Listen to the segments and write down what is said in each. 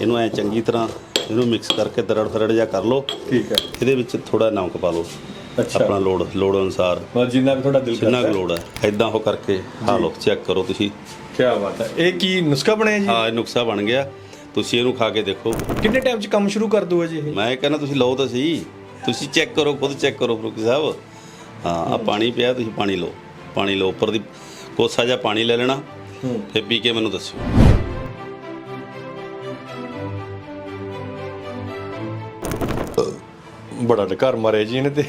ਇਹਨੂੰ ਐ ਚੰਗੀ ਤਰ੍ਹਾਂ ਇਹਨੂੰ ਮਿਕਸ ਕਰਕੇ ਦਰੜ ਫਰੜ ਜਿਹਾ ਕਰ ਲਓ। ਠੀਕ ਹੈ। ਇਹਦੇ ਵਿੱਚ ਥੋੜਾ ਨਮਕ ਪਾ ਲਓ। ਅੱਛਾ। ਆਪਣਾ ਲੋੜ ਲੋੜ ਅਨੁਸਾਰ। ਬਸ ਜਿੰਨਾ ਵੀ ਤੁਹਾਡਾ ਦਿਲ ਜਿੰਨਾ ਕਰਦਾ ਕੁ ਲੋੜ ਹੈ ਐਦਾਂ ਉਹ ਕਰਕੇ ਖਾ ਲਓ ਚੈੱਕ ਕਰੋ ਤੁਸੀਂ। ਕੀ ਬਾਤ ਹੈ। ਇਹ ਕੀ ਨੁਸਖਾ ਬਣਿਆ ਜੀ? ਹਾਂ ਇਹ ਨੁਕਸਾ ਬਣ ਗਿਆ। ਤੁਸੀਂ ਇਹਨੂੰ ਖਾ ਕੇ ਦੇਖੋ। ਕਿੰਨੇ ਟਾਈਮ 'ਚ ਕੰਮ ਸ਼ੁਰੂ ਕਰ ਦੂਗਾ ਜੀ ਇਹ? ਮੈਂ ਕਹਿੰਦਾ ਤੁਸੀਂ ਲਓ ਤਾਂ ਸਹੀ। ਤੁਸੀਂ ਚੈੱਕ ਕਰੋ ਖੁਦ ਚੈੱਕ ਕਰੋ ਫਰੂਕੀ ਸਾਹਿਬ। ਹਾਂ ਆ ਪਾਣੀ ਪਿਆ ਤੁਸੀਂ ਪਾਣੀ ਲਓ। ਪਾਣੀ ਲਓ ਉੱਪਰ ਦੀ ਕੋਸਾ ਜਿਹਾ ਪਾਣੀ ਲੈ ਲੈਣਾ। ਫਿਰ ਪੀ ਕੇ ਮੈਨੂੰ ਦੱਸਿਓ। ਬੜਾ ਘਰ ਮਾਰੇ ਜੀ ਇਹਨੇ ਤੇ।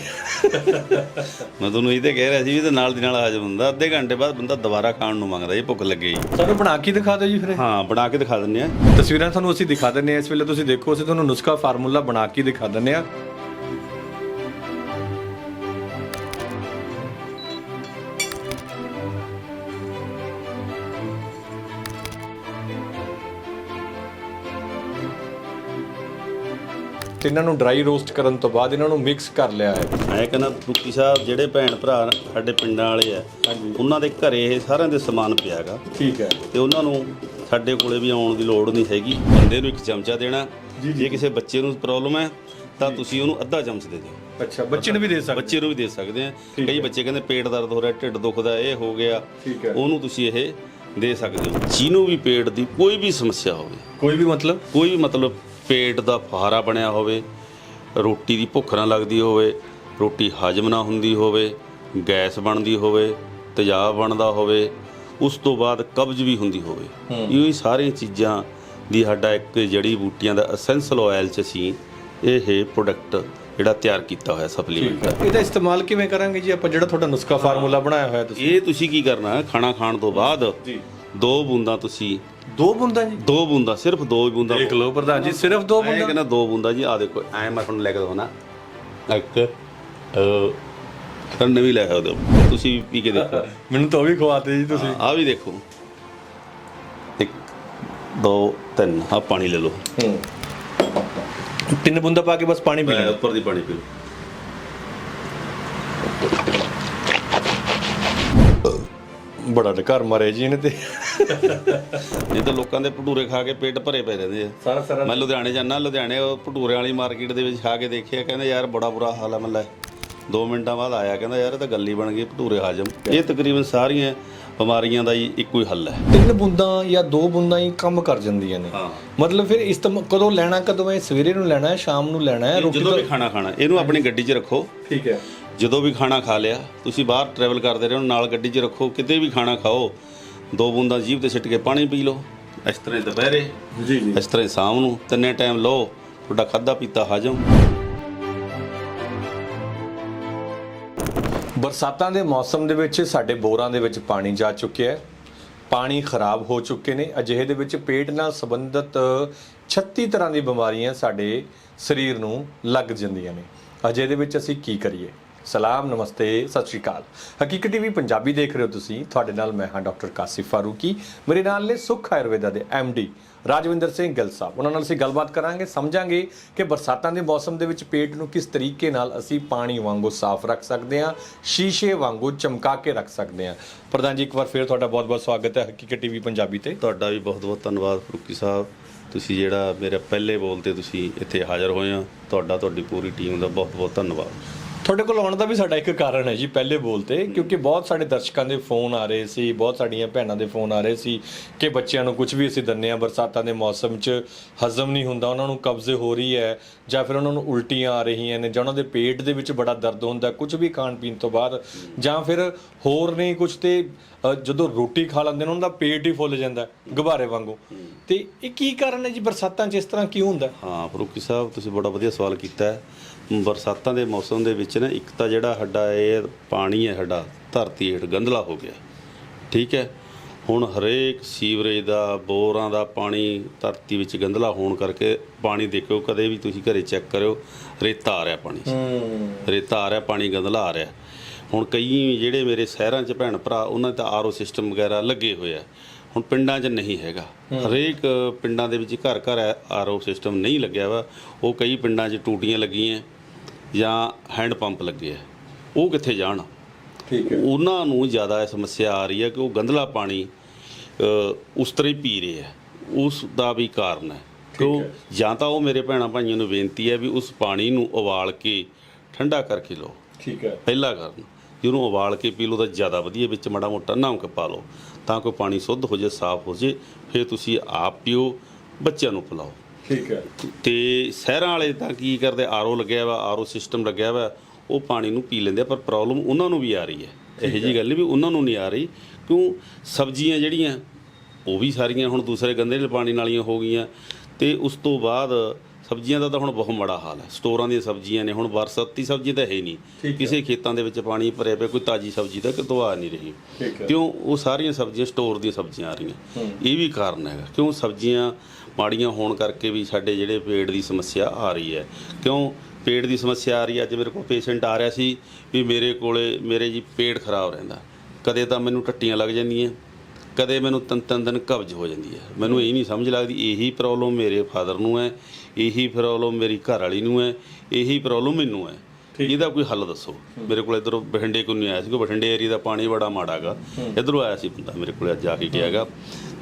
ਮੈਂ ਤੁਹਾਨੂੰ ਇਹ ਤੇ ਕਹਿ ਰਿਹਾ ਸੀ ਵੀ ਤੇ ਨਾਲ ਦੀ ਨਾਲ ਹਾਜ਼ਮ ਹੁੰਦਾ ਅੱਧੇ ਘੰਟੇ ਬਾਅਦ ਬੰਦਾ ਦੁਬਾਰਾ ਖਾਣ ਨੂੰ ਮੰਗਦਾ ਇਹ ਭੁੱਖ ਲੱਗੇ ਜੀ। ਸਾਨੂੰ ਬਣਾ ਕੇ ਦਿਖਾ ਦਿਓ ਜੀ ਫਿਰ। ਇਹ। ਹਾਂ ਬਣਾ ਕੇ ਦਿਖਾ ਦਿੰਨੇ ਆ। ਤਸਵੀਰਾਂ ਤੁਹਾਨੂੰ ਅਸੀਂ ਦਿਖਾ ਦਿੰਨੇ ਆ। ਇਸ ਵੇਲੇ ਤੁਸੀਂ ਦੇਖੋ ਅਸੀਂ ਤੁਹਾਨੂੰ ਨੁਸਖਾ ਫਾਰਮੂਲਾ ਬਣਾ ਕੇ ਦਿਖਾ ਦਿੰਨੇ ਆ। ਤੇ ਇਹਨਾਂ ਨੂੰ ਡਰਾਈ ਰੋਸਟ ਕਰਨ ਤੋਂ ਬਾਅਦ ਇਹਨਾਂ ਨੂੰ ਮਿਕਸ ਕਰ ਲਿਆ ਹੈ। ਮੈਂ ਕਹਿੰਦਾ ਫਰੂਕੀ ਸਾਹਿਬ ਜਿਹੜੇ ਭੈਣ ਭਰਾ ਸਾਡੇ ਪਿੰਡਾਂ ਵਾਲੇ ਆ ਹਾਂਜੀ। ਉਹਨਾਂ ਦੇ ਘਰੇ ਇਹ ਸਾਰਿਆਂ ਦੇ ਸਮਾਨ ਪਿਆਗਾ ਠੀਕ ਹੈ। ਤੇ ਉਹਨਾਂ ਨੂੰ ਸਾਡੇ ਕੋਲੇ ਵੀ ਆਉਣ ਦੀ ਲੋੜ ਨਹੀਂ ਹੈਗੀ। ਬੰਦੇ ਨੂੰ ਇੱਕ ਚਮਚਾ ਦੇਣਾ ਜੇ ਕਿਸੇ ਬੱਚੇ ਨੂੰ ਪ੍ਰੋਬਲਮ ਹੈ ਤਾਂ ਤੁਸੀਂ ਉਹਨੂੰ ਅੱਧਾ ਚਮਚ ਦੇ ਦਿਓ। ਅੱਛਾ ਬੱਚੇ ਨੂੰ ਵੀ ਦੇ ਸਕਦੇ। ਬੱਚੇ ਨੂੰ ਵੀ ਦੇ ਸਕਦੇ ਆ। ਕਈ ਬੱਚੇ ਕਹਿੰਦੇ ਪੇਟ ਦਰਦ ਹੋ ਰਿਹਾ ਢਿੱਡ ਦੁਖਦਾ ਇਹ ਹੋ ਗਿਆ। ਠੀਕ ਹੈ। ਉਹਨੂੰ ਤੁਸੀਂ ਇਹ ਦੇ ਸਕਦੇ ਹੋ। ਜਿਹਨੂੰ ਵੀ ਪੇਟ ਦੀ ਕੋਈ ਵੀ ਸਮੱਸਿਆ ਹੋਵੇ ਕੋਈ ਵੀ ਮਤਲਬ? ਕੋਈ ਵੀ ਮਤਲਬ ਪੇਟ ਦਾ ਫਹਾਰਾ ਬਣਿਆ ਹੋਵੇ ਰੋਟੀ ਦੀ ਭੁੱਖ ਨਾ ਲੱਗਦੀ ਹੋਵੇ ਰੋਟੀ ਹਜਮ ਨਾ ਹੁੰਦੀ ਹੋਵੇ ਗੈਸ ਬਣਦੀ ਹੋਵੇ ਤੇਜ਼ਾਬ ਬਣਦਾ ਹੋਵੇ ਉਸ ਤੋਂ ਬਾਅਦ ਕਬਜ਼ ਵੀ ਹੁੰਦੀ ਹੋਵੇ। ਇਹ ਸਾਰੀਆਂ ਚੀਜ਼ਾਂ ਦੀ ਸਾਡਾ ਇੱਕ ਜੜੀ ਬੂਟੀਆਂ ਦਾ ਐਸੈਂਸ਼ਲ ਆਇਲ ਚ ਅਸੀਂ ਇਹ ਪ੍ਰੋਡਕਟ ਜਿਹੜਾ ਤਿਆਰ ਕੀਤਾ ਹੋਇਆ ਸਪਲੀਮੈਂਟ ਇਹਦਾ ਇਸਤੇਮਾਲ ਕਿਵੇਂ ਕਰਾਂਗੇ ਜੀ? ਆਪਾਂ ਜਿਹੜਾ ਤੁਹਾਡਾ ਨੁਸਖਾ ਫਾਰਮੂਲਾ ਬਣਾਇਆ ਹੋਇਆ ਤੁਸੀਂ। ਇਹ ਤੁਸੀਂ ਕੀ ਕਰਨਾ? ਖਾਣਾ ਖਾਣ ਤੋਂ ਬਾਅਦ ਜੀ। ਦੋ ਬੂੰਦਾਂ ਤੁਸੀਂ। ਦੋ ਬੁੰਦਾਂ ਜੀ? ਦੋ ਬੂੰਦਾਂ ਸਿਰਫ ਦੋ ਹੀ ਬੂੰਦਾਂ। ਦੇਖ ਲਓ ਪ੍ਰਧਾਨ ਜੀ ਸਿਰਫ ਦੋ ਮੈਂ ਬੁੰਦਾਂ। ਕਹਿੰਦਾ ਦੋ ਬੂੰਦਾਂ ਜੀ ਆ ਦੇਖੋ ਐ ਮੈਂ ਤੁਹਾਨੂੰ ਲੈ ਕੇ ਦਵਾਂ ਇੱਕ ਅ ਵੀ ਲੈ ਸਕਦੇ ਹੋ। ਤੁਸੀਂ ਵੀ ਪੀ ਕੇ ਦੇਖੋ। ਮੈਨੂੰ ਤਾਂ ਉਹ ਵੀ ਖਵਾਤੇ ਜੀ ਤੁਸੀਂ। ਆ ਵੀ ਦੇਖੋ। ਇੱਕ ਦੋ ਤਿੰਨ ਆ ਪਾਣੀ ਲੈ ਲਓ। ਹੂੰ। ਤਿੰਨ ਬੁੰਦਾਂ ਪਾ ਕੇ ਬਸ ਪਾਣੀ ਪੀ ਲੈਣਾ। ਉੱਪਰ ਦੀ ਪਾਣੀ ਪੀ ਲਓ। ਬੜਾ ਘਰ ਮਾਰੇ ਜੀ ਇਹਨੇ ਤੇ। ਇਹ ਤਾਂ ਲੋਕਾਂ ਦੇ ਭਟੂਰੇ ਖਾ ਕੇ ਪੇਟ ਭਰੇ ਪਏ ਰਹਿੰਦੇ ਆ। ਸਾਰਾ ਸਾਰਾ ਮੈਂ ਲੁਧਿਆਣੇ ਜਾਣਾ ਲੁਧਿਆਣੇ ਉਹ ਭਟੂਰੇ ਵਾਲੀ ਮਾਰਕੀਟ ਦੇ ਵਿੱਚ ਖਾ ਕੇ ਦੇਖਿਆ ਕਹਿੰਦੇ ਯਾਰ ਬੜਾ ਬੁਰਾ ਹਾਲ ਹੈ ਮੱਲਾ 2 ਮਿੰਟਾਂ ਬਾਅਦ ਆਇਆ ਕਹਿੰਦਾ ਯਾਰ ਇਹ ਤਾਂ ਗੱਲ ਹੀ ਬਣ ਗਈ ਭਟੂਰੇ ਹਾਜਮ ਇਹ ਤਕਰੀਬਨ ਸਾਰੀਆਂ ਬਿਮਾਰੀਆਂ ਦਾ ਹੀ ਇੱਕੋ ਹੀ ਹੱਲ ਹੈ। ਤਿੰਨ ਬੁੰਦਾਂ ਜਾਂ ਦੋ ਬੁੰਦਾਂ ਹੀ ਕੰਮ ਕਰ ਜਾਂਦੀਆਂ ਨੇ। ਹਾਂ। ਮਤਲਬ ਫਿਰ ਇਸਤੇਮਾਲ ਕਦੋਂ ਲੈਣਾ ਕਦੋਂ ਹੈ ਸਵੇਰੇ ਨੂੰ ਲੈਣਾ ਹੈ ਸ਼ਾਮ ਨੂੰ ਲੈਣਾ ਹੈ ਰੋਟੀ ਜਦੋਂ ਵੀ ਖਾਣਾ ਖਾਣਾ ਇਹਨੂੰ ਆਪਣੀ ਗੱਡੀ 'ਚ ਰੱਖੋ। ਠੀਕ ਹੈ। ਜਦੋਂ ਵੀ ਖਾਣਾ ਖਾ ਲਿਆ ਤੁਸੀਂ ਬਾਹਰ ਟਰੈਵਲ ਕਰਦੇ ਰਹੋ ਨਾਲ ਗੱਡੀ 'ਚ ਰੱਖੋ ਕਿਤੇ ਵੀ ਖਾਣਾ ਖਾਓ। ਦੋ ਬੂੰਦਾਂ ਜੀਭ ਤੇ ਛਿੱਟ ਕੇ ਪਾਣੀ ਪੀ ਲਓ। ਇਸ ਤਰ੍ਹਾਂ ਹੀ ਦੁਪਹਿਰੇ ਜੀ ਜੀ। ਇਸ ਤਰ੍ਹਾਂ ਹੀ ਸ਼ਾਮ ਨੂੰ ਤਿੰਨੇ ਟਾਈਮ ਲਓ ਤੁਹਾਡਾ ਖਾਦਾ ਪੀਤਾ ਹਜਮ। ਬਰਸਾਤਾਂ ਦੇ ਮੌਸਮ ਦੇ ਵਿੱਚ ਸਾਡੇ ਬੋਰਾਂ ਦੇ ਵਿੱਚ ਪਾਣੀ ਜਾ ਚੁੱਕਿਆ ਹੈ। ਪਾਣੀ ਖਰਾਬ ਹੋ ਚੁੱਕੇ ਨੇ। ਅਜਿਹੇ ਦੇ ਵਿੱਚ ਪੇਟ ਨਾਲ ਸੰਬੰਧਿਤ 36 ਤਰ੍ਹਾਂ ਦੀ ਬਿਮਾਰੀਆਂ ਸਾਡੇ ਸਰੀਰ ਨੂੰ ਲੱਗ ਜਾਂਦੀਆਂ ਨੇ। ਅਜੇ ਦੇ ਵਿੱਚ ਅਸੀਂ ਕੀ ਕਰੀਏ? ਸਲਾਮ, ਨਮਸਤੇ, ਸਤਿ ਸ਼੍ਰੀ ਅਕਾਲ। ਹਕੀਕਤ ਟੀਵੀ ਪੰਜਾਬੀ ਦੇਖ ਰਹੇ ਹੋ ਤੁਸੀਂ। ਤੁਹਾਡੇ ਨਾਲ ਮੈਂ ਹਾਂ ਡਾਕਟਰ ਕਾਸਿਫ ਫਾਰੂਕੀ। ਮੇਰੇ ਨਾਲ ਨੇ ਸੁਖ ਆਯੁਰਵੇਦਾ ਦੇ ਡੀ ਰਾਜਵਿੰਦਰ ਸਿੰਘ ਗਿੱਲ ਸਾਹਿਬ। ਉਹਨਾਂ ਨਾਲ ਅਸੀਂ ਗੱਲਬਾਤ ਕਰਾਂਗੇ, ਸਮਝਾਂਗੇ ਕਿ ਬਰਸਾਤਾਂ ਦੇ ਮੌਸਮ ਦੇ ਵਿੱਚ ਪੇਟ ਨੂੰ ਕਿਸ ਤਰੀਕੇ ਨਾਲ ਅਸੀਂ ਪਾਣੀ ਵਾਂਗੂ ਸਾਫ਼ ਰੱਖ ਸਕਦੇ ਹਾਂ, ਸ਼ੀਸ਼ੇ ਵਾਂਗੂ ਚਮਕਾ ਕੇ ਰੱਖ ਸਕਦੇ ਹਾਂ। ਪ੍ਰਧਾਨ ਜੀ, ਇੱਕ ਵਾਰ ਫਿਰ ਤੁਹਾਡਾ ਬਹੁਤ-ਬਹੁਤ ਸਵਾਗਤ ਹੈ ਹਕੀਕਤ ਟੀਵੀ ਪੰਜਾਬੀ ਤੇ। ਤੁਹਾਡਾ ਵੀ ਬਹੁਤ ਬਹੁਤ ਧੰਨਵਾਦ, ਫਰੂਕੀ ਸਾਹਿਬ। ਤੁਸੀਂ ਜਿਹੜਾ ਮੇਰੇ ਪਹਿਲੇ ਬੋਲ ਤੇ ਤੁਸੀਂ ਇੱਥੇ ਹਾਜ਼ਰ ਹੋਏ ਆ ਤੁਹਾਡਾ, ਤੁਹਾਡੀ ਪੂਰੀ ਟੀਮ ਦਾ ਬਹੁਤ ਬਹੁਤ ਧੰਨਵਾਦ। ਤੁਹਾਡੇ ਕੋਲ ਆਉਣ ਦਾ ਵੀ ਸਾਡਾ ਇੱਕ ਕਾਰਨ ਹੈ ਜੀ ਪਹਿਲੇ ਬੋਲ ਤੇ ਕਿਉਂਕਿ ਬਹੁਤ ਸਾਡੇ ਦਰਸ਼ਕਾਂ ਦੇ ਫੋਨ ਆ ਰਹੇ ਸੀ ਬਹੁਤ ਸਾਡੀਆਂ ਭੈਣਾਂ ਦੇ ਫੋਨ ਆ ਰਹੇ ਸੀ ਕਿ ਬੱਚਿਆਂ ਨੂੰ ਕੁਝ ਵੀ ਅਸੀਂ ਦਿੰਨੇ ਆ ਬਰਸਾਤਾਂ ਦੇ ਮੌਸਮ 'ਚ ਹਜ਼ਮ ਨਹੀਂ ਹੁੰਦਾ ਉਹਨਾਂ ਨੂੰ ਕਬਜ਼ੇ ਹੋ ਰਹੀ ਹੈ ਜਾਂ ਫਿਰ ਉਹਨਾਂ ਨੂੰ ਉਲਟੀਆਂ ਆ ਰਹੀਆਂ ਨੇ ਜਾਂ ਉਹਨਾਂ ਦੇ ਪੇਟ ਦੇ ਵਿੱਚ ਬੜਾ ਦਰਦ ਹੁੰਦਾ ਕੁਝ ਵੀ ਖਾਣ ਪੀਣ ਤੋਂ ਬਾਅਦ ਜਾਂ ਫਿਰ ਹੋਰ ਨਹੀਂ ਕੁਝ ਤੇ ਜਦੋਂ ਰੋਟੀ ਖਾ ਲੈਂਦੇ ਨੇ ਉਹਨਾਂ ਦਾ ਪੇਟ ਹੀ ਫੁੱਲ ਜਾਂਦਾ ਗੁਬਾਰੇ ਵਾਂਗੂ। ਤੇ ਇਹ ਕੀ ਕਾਰਨ ਹੈ ਜੀ ਬਰਸਾਤਾਂ 'ਚ ਇਸ ਤਰ੍ਹਾਂ ਕਿਉਂ ਹੁੰਦਾ? ਹਾਂ ਫਰੂਕੀ ਸਾਹਿਬ ਤੁਸੀਂ ਬੜਾ ਵਧੀਆ ਸਵਾਲ ਕੀਤਾ ਹੈ। ਬਰਸਾਤਾਂ ਦੇ ਮੌਸਮ ਦੇ ਵਿੱਚ ਨਾ ਇੱਕ ਤਾਂ ਜਿਹੜਾ ਸਾਡਾ ਇਹ ਪਾਣੀ ਹੈ ਸਾਡਾ ਧਰਤੀ ਹੇਠ ਗੰਧਲਾ ਹੋ ਗਿਆ। ਠੀਕ ਹੈ? ਹੁਣ ਹਰੇਕ ਸੀਵਰੇਜ ਦਾ ਬੋਰਾਂ ਦਾ ਪਾਣੀ ਧਰਤੀ ਵਿੱਚ ਗੰਧਲਾ ਹੋਣ ਕਰਕੇ ਪਾਣੀ ਦੇਖਿਓ ਕਦੇ ਵੀ ਤੁਸੀਂ ਘਰੇ ਚੈੱਕ ਕਰਿਓ ਰੇਤਾ ਆ ਰਿਹਾ ਪਾਣੀ। ਰੇਤਾ ਆ ਰਿਹਾ ਪਾਣੀ ਗੰਧਲਾ ਆ ਰਿਹਾ। ਹੁਣ ਕਈ ਜਿਹੜੇ ਮੇਰੇ ਸ਼ਹਿਰਾਂ 'ਚ ਭੈਣ ਭਰਾ ਉਹਨਾਂ ਦਾ ਆਰਓ ਸਿਸਟਮ ਵਗੈਰਾ ਲੱਗੇ ਹੋਏ ਆ। ਹੁਣ ਪਿੰਡਾਂ 'ਚ ਨਹੀਂ ਹੈਗਾ। ਹਰੇਕ ਪਿੰਡਾਂ ਦੇ ਵਿੱਚ ਘਰ ਘਰ ਆਰਓ ਸਿਸਟਮ ਨਹੀਂ ਲੱਗਿਆ ਵਾ। ਉਹ ਕਈ ਪਿੰਡਾਂ 'ਚ ਟੂਟੀਆਂ ਲੱਗੀਆਂ। ਜਾਂ ਹੈਂਡ ਪੰਪ ਲੱਗੇ ਆ ਉਹ ਕਿੱਥੇ ਜਾਣ? ਠੀਕ ਹੈ। ਉਹਨਾਂ ਨੂੰ ਜ਼ਿਆਦਾ ਇਹ ਸਮੱਸਿਆ ਆ ਰਹੀ ਹੈ ਕਿ ਉਹ ਗੰਧਲਾ ਪਾਣੀ ਅ, ਉਸ ਤਰ੍ਹਾਂ ਹੀ ਪੀ ਰਹੇ ਆ। ਉਸ ਦਾ ਵੀ ਕਾਰਨ ਹੈ। ਕਿਉਂ? ਜਾਂ ਤਾਂ ਉਹ ਮੇਰੇ ਭੈਣਾਂ ਭਾਈਆਂ ਨੂੰ ਬੇਨਤੀ ਹੈ ਵੀ ਉਸ ਪਾਣੀ ਨੂੰ ਉਬਾਲ ਕੇ ਠੰਡਾ ਕਰਕੇ ਲਓ। ਠੀਕ ਹੈ। ਪਹਿਲਾ ਕਾਰਨ ਜਿਹਨੂੰ ਉਬਾਲ ਕੇ ਪੀ ਲਓ ਤਾਂ ਜ਼ਿਆਦਾ ਵਧੀਆ ਵਿੱਚ ਮਾੜਾ ਮੋਟਾ ਨਮਕ ਪਾ ਲਓ। ਤਾਂ ਕਿ ਪਾਣੀ ਸ਼ੁੱਧ ਹੋ ਜਾਏ ਸਾਫ਼ ਹੋ ਜਾਏ ਫਿਰ ਤੁਸੀਂ ਆਪ ਪੀਓ ਬੱਚਿਆਂ ਨੂੰ ਪਿਲਾਓ ਠੀਕ ਹੈ। ਤੇ ਸ਼ਹਿਰਾਂ ਵਾਲੇ ਤਾਂ ਕੀ ਕਰਦੇ ਆਰਓ ਲੱਗਿਆ ਵਾ ਆਰਓ ਸਿਸਟਮ ਲੱਗਿਆ ਵਾ ਉਹ ਪਾਣੀ ਨੂੰ ਪੀ ਲੈਂਦੇ ਆ ਪਰ ਪ੍ਰੋਬਲਮ ਉਹਨਾਂ ਨੂੰ ਵੀ ਆ ਰਹੀ ਹੈ। ਇਹੋ ਜੀ ਗੱਲ ਨਹੀਂ ਵੀ ਉਹਨਾਂ ਨੂੰ ਨਹੀਂ ਆ ਰਹੀ ਕਿਉਂ? ਸਬਜ਼ੀਆਂ ਜਿਹੜੀਆਂ ਉਹ ਵੀ ਸਾਰੀਆਂ ਹੁਣ ਦੂਸਰੇ ਗੰਦੇ ਦੇ ਪਾਣੀ ਨਾਲੀਆਂ ਹੋ ਗਈਆਂ ਤੇ ਉਸ ਤੋਂ ਬਾਅਦ ਸਬਜ਼ੀਆਂ ਦਾ ਤਾਂ ਹੁਣ ਬਹੁਤ ਮਾੜਾ ਹਾਲ ਹੈ। ਸਟੋਰਾਂ ਦੀਆਂ ਸਬਜ਼ੀਆਂ ਨੇ ਹੁਣ ਬਰਸਾਤੀ ਸਬਜ਼ੀ ਤਾਂ ਹੈ ਹੀ। ਨਹੀਂ ਕਿਸੇ ਖੇਤਾਂ ਦੇ ਵਿੱਚ ਪਾਣੀ ਭਰਿਆ ਪਿਆ ਕੋਈ ਤਾਜੀ ਸਬਜ਼ੀ ਤਾਂ ਕਿਤੋਂ ਆ ਨਹੀਂ ਰਹੀ। ਕਿਉਂ? ਉਹ ਸਾਰੀਆਂ ਸਬਜ਼ੀਆਂ ਸਟੋਰ ਦੀਆਂ ਸਬਜ਼ੀਆਂ ਆ ਰਹੀਆਂ। ਇਹ ਵੀ ਕਾਰਨ ਹੈਗਾ। ਕਿਉਂ? ਸਬਜ਼ੀਆਂ ਮਾੜੀਆਂ ਹੋਣ ਕਰਕੇ ਵੀ ਸਾਡੇ ਜਿਹੜੇ ਪੇਟ ਦੀ ਸਮੱਸਿਆ ਆ ਰਹੀ ਹੈ। ਕਿਉਂ? ਪੇਟ ਦੀ ਸਮੱਸਿਆ ਆ ਰਹੀ ਹੈ। ਅੱਜ ਮੇਰੇ ਕੋਲ ਪੇਸ਼ੈਂਟ ਆ ਰਿਹਾ ਸੀ ਵੀ ਮੇਰੇ ਕੋਲੇ ਮੇਰੇ ਜੀ ਪੇਟ ਖਰਾਬ ਰਹਿੰਦਾ। ਕਦੇ ਤਾਂ ਮੈਨੂੰ ਟੱਟੀਆਂ ਲੱਗ ਜਾਂਦੀਆਂ ਕਦੇ ਮੈਨੂੰ ਤਿੰਨ ਤਿੰਨ ਦਿਨ ਕਬਜ਼ ਹੋ ਜਾਂਦੀ ਹੈ। ਮੈਨੂੰ ਇਹ ਨਹੀਂ ਸਮਝ ਲੱਗਦੀ ਇਹੀ ਪ੍ਰੋਬਲਮ ਮੇਰੇ ਫਾਦਰ ਨੂੰ ਹੈ ਇਹੀ ਪ੍ਰੋਬਲਮ ਮੇਰੀ ਘਰ ਵਾਲੀ ਨੂੰ ਹੈ ਇਹੀ ਪ੍ਰੋਬਲਮ ਮੈਨੂੰ ਹੈ। ਇਹਦਾ ਕੋਈ ਹੱਲ ਦੱਸੋ। ਮੇਰੇ ਕੋਲ ਇਧਰੋਂ ਬਠਿੰਡੇ ਕੋਈ ਨਹੀਂ ਆਇਆ ਸੀ ਕੋਈ ਬਠਿੰਡੇ ਏਰੀਆ ਦਾ ਪਾਣੀ ਬੜਾ ਮਾੜਾਗਾ ਇਧਰੋਂ ਆਇਆ ਸੀ ਬੰਦਾ ਮੇਰੇ ਕੋਲ ਅੱਜ ਜਾ ਕੇ ਗਿਆਗਾ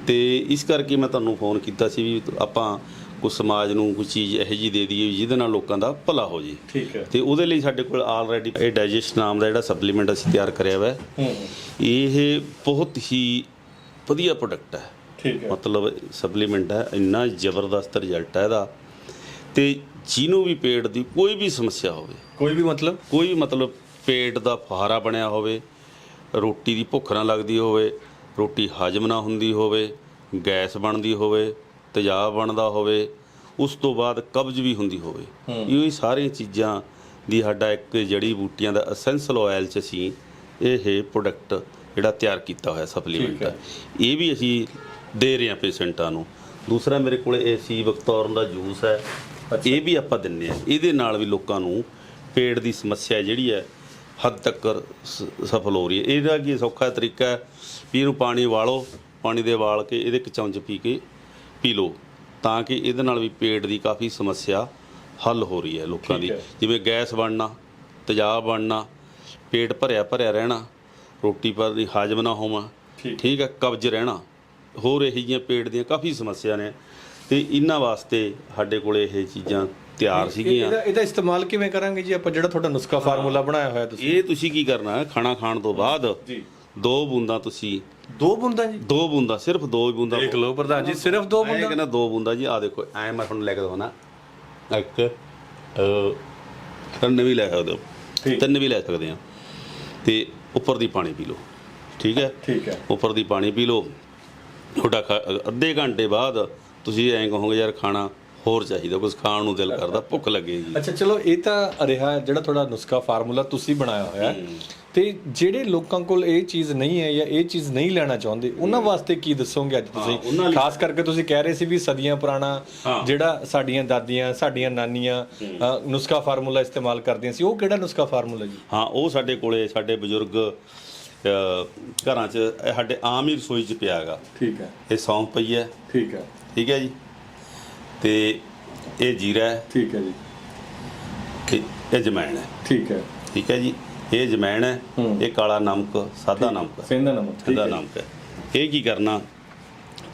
ਤੇ ਇਸ ਕਰਕੇ ਮੈਂ ਤੁਹਾਨੂੰ ਫੋਨ ਕੀਤਾ ਸੀ ਵੀ ਆਪਾਂ ਕੁਝ ਸਮਾਜ ਨੂੰ ਕੋਈ ਚੀਜ਼ ਇਹੋ ਜੀ ਦੇ ਦਈਏ ਜਿਹਦੇ ਨਾਲ ਲੋਕਾਂ ਦਾ ਭਲਾ ਹੋ ਜੇ। ਠੀਕ ਹੈ। ਤੇ ਉਹਦੇ ਲਈ ਸਾਡੇ ਕੋਲ ਆਲਰੇਡੀ ਇਹ ਡਾਈਜੈਸਟ ਨਾਮ ਦਾ ਜਿਹੜਾ ਸਪਲੀਮੈਂਟ ਅਸੀਂ ਤਿਆਰ ਕਰਿਆ ਹੋਇਆ ਹੂੰ। ਇਹ ਬਹੁਤ ਹੀ ਵਧੀਆ ਪ੍ਰੋਡਕਟ ਹੈ। ਠੀਕ ਹੈ। ਮਤਲਬ ਸਪਲੀਮੈਂਟ ਹੈ ਇੰਨਾ ਜ਼ਬਰਦਸਤ ਰਿਜ਼ਲਟ ਹੈ ਇਹਦਾ। ਤੇ ਜਿਹਨੂੰ ਵੀ ਪੇਟ ਦੀ ਕੋਈ ਵੀ ਸਮੱਸਿਆ ਹੋਵੇ ਕੋਈ ਵੀ ਮਤਲਬ? ਕੋਈ ਵੀ ਮਤਲਬ ਪੇਟ ਦਾ ਫਹਾਰਾ ਬਣਿਆ ਹੋਵੇ ਰੋਟੀ ਦੀ ਭੁੱਖ ਨਾ ਲੱਗਦੀ ਹੋਵੇ ਰੋਟੀ ਹਜਮ ਨਾ ਹੁੰਦੀ ਹੋਵੇ ਗੈਸ ਬਣਦੀ ਹੋਵੇ ਤੇਜ਼ਾਬ ਬਣਦਾ ਹੋਵੇ ਉਸ ਤੋਂ ਬਾਅਦ ਕਬਜ਼ ਵੀ ਹੁੰਦੀ ਹੋਵੇ। ਇਹ ਸਾਰੀਆਂ ਚੀਜ਼ਾਂ ਦੀ ਸਾਡਾ ਇੱਕ ਜੜੀ ਬੂਟੀਆਂ ਦਾ ਐਸੈਂਸ਼ਲ ਆਇਲ ਚ ਅਸੀਂ ਇਹ ਪ੍ਰੋਡਕਟ ਜਿਹੜਾ ਤਿਆਰ ਕੀਤਾ ਹੋਇਆ ਸਪਲੀਮੈਂਟ ਹੈ। ਇਹ ਵੀ ਅਸੀਂ ਦੇ ਰਹੇ ਹਾਂ ਪੇਸ਼ੈਂਟਾਂ ਨੂੰ। ਦੂਸਰਾ ਮੇਰੇ ਕੋਲ ਇਹ ਸੀ ਬਖਤੌਰਨ ਦਾ ਜੂਸ ਹੈ। ਇਹ ਵੀ ਆਪਾਂ ਦਿੰਨੇ ਆ ਇਹਦੇ ਨਾਲ ਵੀ ਲੋਕਾਂ ਨੂੰ ਪੇਟ ਦੀ ਸਮੱਸਿਆ ਜਿਹੜੀ ਹੈ ਹੱਦ ਤੱਕ ਸਫਲ ਹੋ ਰਹੀ ਹੈ ਇਹਦਾ ਕੀ ਸੌਖਾ ਤਰੀਕਾ ਹੈ ਵੀ ਇਹਨੂੰ ਪਾਣੀ ਵਾਲੋ ਪਾਣੀ ਦੇ ਵਾਲ ਕੇ ਇਹਦੇ ਇੱਕ ਚਮਚ ਪੀ ਕੇ ਪੀ ਲਓ ਤਾਂ ਕਿ ਇਹਦੇ ਨਾਲ ਵੀ ਪੇਟ ਦੀ ਕਾਫੀ ਸਮੱਸਿਆ ਹੱਲ ਹੋ ਰਹੀ ਹੈ ਲੋਕਾਂ ਦੀ। ਜਿਵੇਂ ਗੈਸ ਬਣਨਾ ਤੇਜ਼ਾਬ ਬਣਨਾ ਪੇਟ ਭਰਿਆ ਭਰਿਆ ਰਹਿਣਾ ਰੋਟੀ ਪਰ ਦੀ ਹਾਜ਼ਮ ਨਾ ਹੋਵਾਂ ਠੀਕ। ਹੈ ਕਬਜ਼ ਰਹਿਣਾ ਹੋਰ ਇਹੋ ਜਿਹੀਆਂ ਪੇਟ ਦੀਆਂ ਕਾਫੀ ਸਮੱਸਿਆ ਨੇ ਤੇ ਇਹਨਾਂ ਵਾਸਤੇ ਸਾਡੇ ਕੋਲੇ ਇਹ ਚੀਜ਼ਾਂ ਤਿਆਰ ਸੀਗੀਆਂ। ਇਹਦਾ ਇਹਦਾ ਇਸਤੇਮਾਲ ਕਿਵੇਂ ਕਰਾਂਗੇ ਜੀ? ਆਪਾਂ ਜਿਹੜਾ ਤੁਹਾਡਾ ਨੁਸਖਾ ਫਾਰਮੂਲਾ ਬਣਾਇਆ ਹੋਇਆ ਤੁਸੀਂ। ਇਹ ਤੁਸੀਂ ਕੀ ਕਰਨਾ? ਹੈ ਖਾਣਾ ਖਾਣ ਤੋਂ ਬਾਅਦ ਜੀ। ਦੋ ਬੂੰਦਾਂ ਤੁਸੀਂ ਦੋ ਬੁੰਦਾਂ ਜੀ? ਦੋ ਬੂੰਦਾਂ ਸਿਰਫ ਦੋ ਹੀ ਬੂੰਦਾਂ। ਦੇਖ ਲਓ ਪ੍ਰਧਾਨ ਜੀ ਸਿਰਫ ਦੋ ਮੈਂ ਬੁੰਦਾਂ। ਕਹਿੰਦਾ ਦੋ ਬੂੰਦਾਂ ਜੀ ਆ ਦੇਖੋ ਐ ਮੈਂ ਤੁਹਾਨੂੰ ਲੈ ਕੇ ਦਵਾਂ ਇੱਕ ਅ ਤਿੰਨ ਵੀ ਲੈ ਸਕਦੇ ਹੋ। ਠੀਕ। ਤਿੰਨ ਵੀ ਲੈ ਸਕਦੇ ਆ ਤੇ ਉੱਪਰ ਦੀ ਪਾਣੀ ਪੀ ਲਓ। ਠੀਕ ਹੈ? ਠੀਕ ਹੈ। ਉੱਪਰ ਦੀ ਪਾਣੀ ਪੀ ਲਓ। ਤੁਹਾਡਾ ਖਾ- ਅੱਧੇ ਘੰਟੇ ਬਾਅਦ ਤੁਸੀਂ ਐਂ ਕਹੋਗੇ ਯਾਰ ਖਾਣਾ ਹੋਰ ਚਾਹੀਦਾ ਕੁਝ ਖਾਣ ਨੂੰ ਦਿਲ ਕਰਦਾ ਭੁੱਖ ਲੱਗੇਗੀ ਅੱਛਾ ਚਲੋ ਇਹ ਤਾਂ ਰਿਹਾ ਜਿਹੜਾ ਤੁਹਾਡਾ ਨੁਸਖਾ ਫਾਰਮੂਲਾ ਤੁਸੀਂ ਬਣਾਇਆ ਹੋਇਆ ਹੈ। ਤੇ ਜਿਹੜੇ ਲੋਕਾਂ ਕੋਲ ਇਹ ਚੀਜ਼ ਨਹੀਂ ਹੈ ਜਾਂ ਇਹ ਚੀਜ਼ ਨਹੀਂ ਲੈਣਾ ਚਾਹੁੰਦੇ ਉਹਨਾਂ ਵਾਸਤੇ ਕੀ ਦੱਸੋਗੇ ਅੱਜ ਤੁਸੀਂ? ਖਾਸ ਕਰਕੇ ਤੁਸੀਂ ਕਹਿ ਰਹੇ ਸੀ ਵੀ ਸਦੀਆਂ ਪੁਰਾਣਾ। ਜਿਹੜਾ ਸਾਡੀਆਂ ਦਾਦੀਆਂ ਸਾਡੀਆਂ ਨਾਨੀਆਂ ਨੁਸਖਾ ਫਾਰਮੂਲਾ ਇਸਤੇਮਾਲ ਕਰਦੀਆਂ ਸੀ ਉਹ ਕਿਹੜਾ ਨੁਸਖਾ ਫਾਰਮੂਲਾ ਜੀ? ਹਾਂ ਉਹ ਸਾਡੇ ਕੋਲੇ ਸਾਡੇ ਬਜ਼ੁਰਗ ਘਰਾਂ 'ਚ ਸਾਡੇ ਆਮ ਹੀ ਰਸੋਈ 'ਚ ਪਿਆ ਹੈਗਾ। ਠੀਕ ਹੈ। ਇਹ ਸੌਂਫ ਪਈ ਹੈ। ਠੀਕ ਹੈ। ਠੀਕ ਹੈ ਜੀ? ਤੇ ਇਹ ਜੀਰਾ ਹੈ ਠੀਕ ਹੈ ਜੀ। ਤੇ ਇਹ ਜਮੈਣ ਹੈ। ਠੀਕ ਹੈ। ਠੀਕ ਹੈ ਜੀ। ਇਹ ਜਮੈਣ ਹੈ। ਹੂੰ। ਇਹ ਕਾਲਾ ਨਮਕ ਸਾਦਾ ਨਮਕ ਸਿੰਦਾ ਨਮਕ ਸਾਦਾ ਨਮਕ ਹੈ। ਇਹ ਕੀ ਕਰਨਾ?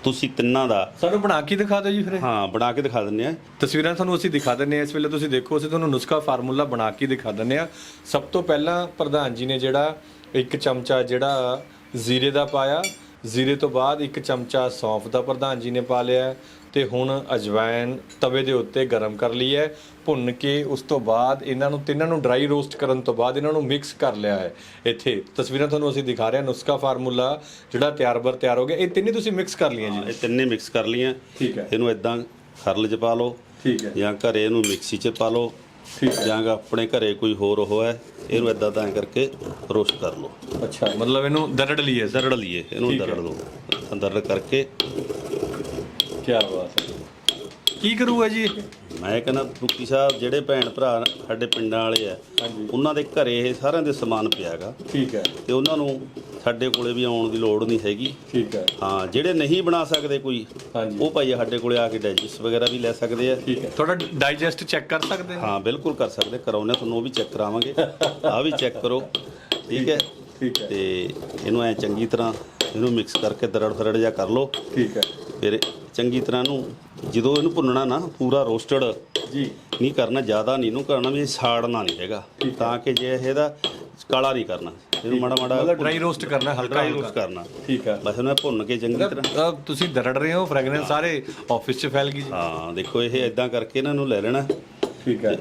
ਤੁਸੀਂ ਤਿੰਨਾਂ ਦਾ ਸਾਨੂੰ ਬਣਾ ਕੇ ਦਿਖਾ ਦਿਓ ਜੀ ਫਿਰ। ਇਹ। ਹਾਂ ਬਣਾ ਕੇ ਦਿਖਾ ਦਿੰਨੇ ਆ ਤਸਵੀਰਾਂ ਤੁਹਾਨੂੰ ਅਸੀਂ ਦਿਖਾ ਦਿੰਨੇ ਆ ਇਸ ਵੇਲੇ ਤੁਸੀਂ ਦੇਖੋ ਅਸੀਂ ਤੁਹਾਨੂੰ ਨੁਸਖਾ ਫਾਰਮੂਲਾ ਬਣਾ ਕੇ ਦਿਖਾ ਦਿੰਨੇ ਆ ਸਭ ਤੋਂ ਪਹਿਲਾਂ ਪ੍ਰਧਾਨ ਜੀ ਨੇ ਜਿਹੜਾ ਇੱਕ ਚਮਚਾ ਜਿਹੜਾ ਜ਼ੀਰੇ ਦਾ ਪਾਇਆ। ਜ਼ੀਰੇ ਤੋਂ ਬਾਅਦ ਇੱਕ ਚਮਚਾ ਸੌਂਫ ਦਾ ਪ੍ਰਧਾਨ ਜੀ ਨੇ ਪਾ ਲਿਆ। ਹੈ ਤੇ ਹੁਣ ਅਜਵਾਇਨ ਤਵੇ ਦੇ ਉੱਤੇ ਗਰਮ ਕਰ ਲਈ ਹੈ ਭੁੰਨ ਕੇ ਉਸ ਤੋਂ ਬਾਅਦ ਇਹਨਾਂ ਨੂੰ ਤਿੰਨਾਂ ਨੂੰ ਡਰਾਈ ਰੋਸਟ ਕਰਨ ਤੋਂ ਬਾਅਦ ਇਹਨਾਂ ਨੂੰ ਮਿਕਸ ਕਰ ਲਿਆ ਹੈ। ਇੱਥੇ ਤਸਵੀਰਾਂ ਤੁਹਾਨੂੰ ਅਸੀਂ ਦਿਖਾ ਰਹੇ ਹਾਂ ਨੁਸਖਾ ਫਾਰਮੂਲਾ ਜਿਹੜਾ ਤਿਆਰ ਬਰ ਤਿਆਰ ਹੋ ਗਿਆ। ਇਹ ਤਿੰਨੇ ਤੁਸੀਂ ਮਿਕਸ ਕਰ ਲਈਆਂ ਜੀ? ਇਹ ਤਿੰਨੇ ਮਿਕਸ ਕਰ ਲਈਆਂ। ਠੀਕ ਹੈ। ਇਹਨੂੰ ਇਦਾਂ ਖਰਲ 'ਚ ਪਾ ਲਓ ਠੀਕ ਹੈ। ਜਾਂ ਘਰੇ ਇਹਨੂੰ ਮਿਕਸੀ 'ਚ ਪਾ ਲਓ ਠੀਕ। ਜਾਂ ਆਪਣੇ ਘਰੇ ਕੋਈ ਹੋਰ ਉਹ ਹੈ ਇਹਨੂੰ ਇਦਾਂ ਤਾਂ ਕਰਕੇ ਰੋਸਟ ਕਰ ਲਓ। ਅੱਛਾ ਮਤਲਬ ਇਹਨੂੰ ਦਰੜ ਲਈਏ। ਦਰੜ ਲਈਏ ਇਹਨੂੰ। ਦਰੜ ਲਓ। ਦਰੜ ਕਰਕੇ ਕੀ ਬਾਤ ਹੈ। ਕੀ ਕਰੂਗਾ ਜੀ? ਇਹ ਮੈਂ ਕਹਿੰਦਾ ਦੁੱਕੀ ਸਾਹਿਬ ਜਿਹੜੇ ਭੈਣ ਭਰਾ ਸਾਡੇ ਪਿੰਡਾਂ ਵਾਲੇ ਆ ਹਾਂਜੀ। ਉਹਨਾਂ ਦੇ ਘਰੇ ਇਹ ਸਾਰਿਆਂ ਦੇ ਸਮਾਨ ਪਿਆਗਾ ਠੀਕ ਹੈ। ਤੇ ਉਹਨਾਂ ਨੂੰ ਸਾਡੇ ਕੋਲੇ ਵੀ ਆਉਣ ਦੀ ਲੋੜ ਨਹੀਂ ਹੈਗੀ। ਠੀਕ ਹੈ। ਹਾਂ ਜਿਹੜੇ ਨਹੀਂ ਬਣਾ ਸਕਦੇ ਕੋਈ ਹਾਂਜੀ। ਉਹ ਭਾਈ ਸਾਡੇ ਕੋਲੇ ਆ ਕੇ ਡਾਈਜੈਸਟ ਵਗੈਰਾ ਵੀ ਲੈ ਸਕਦੇ ਆ। ਠੀਕ ਹੈ। ਤੁਹਾਡਾ ਡਾਈਜੈਸਟ ਚੈੱਕ ਕਰ ਸਕਦੇ ਹਾਂ ਬਿਲਕੁਲ ਕਰ ਸਕਦੇ ਕਰਾਉਨੇ ਤੁਹਾਨੂੰ ਉਹ ਵੀ ਚੈੱਕ ਕਰਾਵਾਂਗੇ। ਆ ਵੀ ਚੈੱਕ ਕਰੋ। ਠੀਕ ਹੈ। ਠੀਕ ਹੈ। ਤੇ ਇਹਨੂੰ ਐ ਚੰਗੀ ਤਰ੍ਹਾਂ ਇਹਨੂੰ ਮਿਕਸ ਕਰਕੇ ਦਰੜ ਫਰੜ ਜਾ ਕਰ ਲਓ। ਠੀਕ ਹੈ। ਫਿਰ ਚੰਗੀ ਤਰ੍ਹਾਂ ਨੂੰ ਜਦੋਂ ਇਹਨੂੰ ਭੁੰਨਣਾ ਨਾ ਪੂਰਾ ਰੋਸਟਡ ਜੀ। ਨਹੀਂ ਕਰਨਾ ਜ਼ਿਆਦਾ ਨਹੀਂ ਇਹਨੂੰ ਕਰਨਾ ਵੀ ਸਾੜਨਾ ਨਹੀਂ ਹੈਗਾ। ਤਾਂ ਕਿ ਜੇ ਇਹਦਾ ਕਾਲਾ ਨਹੀਂ ਕਰਨਾ। ਇਹਨੂੰ ਮਾੜਾ ਮਾੜਾ ਡਰਾਈ ਰੋਸਟ ਕਰਨਾ ਹਲਕਾ ਡਰਾਈ ਰੋਸਟ ਕਰਨਾ। ਠੀਕ ਹੈ। ਬਸ ਉਹਨੂੰ ਭੁੰਨ ਕੇ ਚੰਗੀ ਤਰ੍ਹਾਂ ਤੁਸੀਂ ਦਰੜ ਰਹੇ ਹੋ ਫ੍ਰੈਗਰੈਂਸ ਸਾਰੇ ਆਫਿਸ 'ਚ ਫੈਲ ਗਈ ਜੀ। ਹਾਂ ਦੇਖੋ ਇਹ ਇਦਾਂ ਕਰਕੇ ਇਹਨਾਂ ਨੂੰ ਲੈ ਲੈਣਾ। ਠੀਕ ਹੈ।